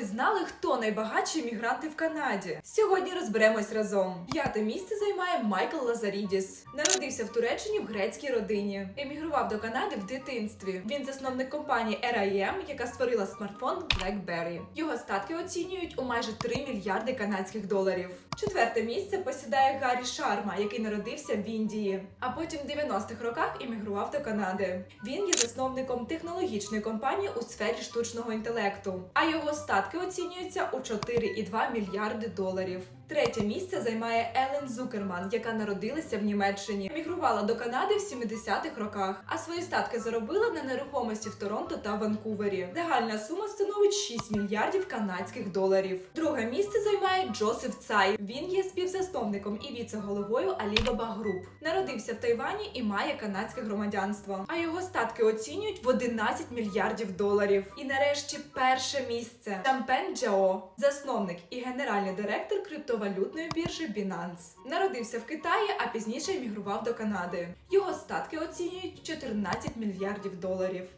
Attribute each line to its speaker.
Speaker 1: ви знали, хто найбагатші мігранти в Канаді? Сьогодні розберемось разом. П'яте місце займає Майкл Лазарідіс. Народився в Туреччині в грецькій родині. Емігрував до Канади в дитинстві. Він засновник компанії RIM, яка створила смартфон BlackBerry. Його статки оцінюють у майже 3 мільярди канадських доларів. Четверте місце посідає Гаррі Шарма, який народився в Індії, а потім в 90-х роках іммігрував до Канади. Він є засновником технологічної компанії у сфері штучного інтелекту, а його статки оцінюються у 4,2 мільярди доларів. Третє місце займає Елен Зукерман, яка народилася в Німеччині, емігрувала до Канади в 70-х роках, а свої статки заробила на нерухомості в Торонто та Ванкувері. Загальна сума становить 6 мільярдів канадських доларів. Друге місце займає Джосеф Цай. Він є співзасновником і віце-головою Alibaba Group. Народився в Тайвані і має канадське громадянство. А його статки оцінюють в 11 мільярдів доларів. І нарешті перше місце Шампен Джао, засновник і генеральний директор криптовалютної біржі Binance. Народився в Китаї, а пізніше емігрував до Канади. Його статки оцінюють в 14 мільярдів доларів.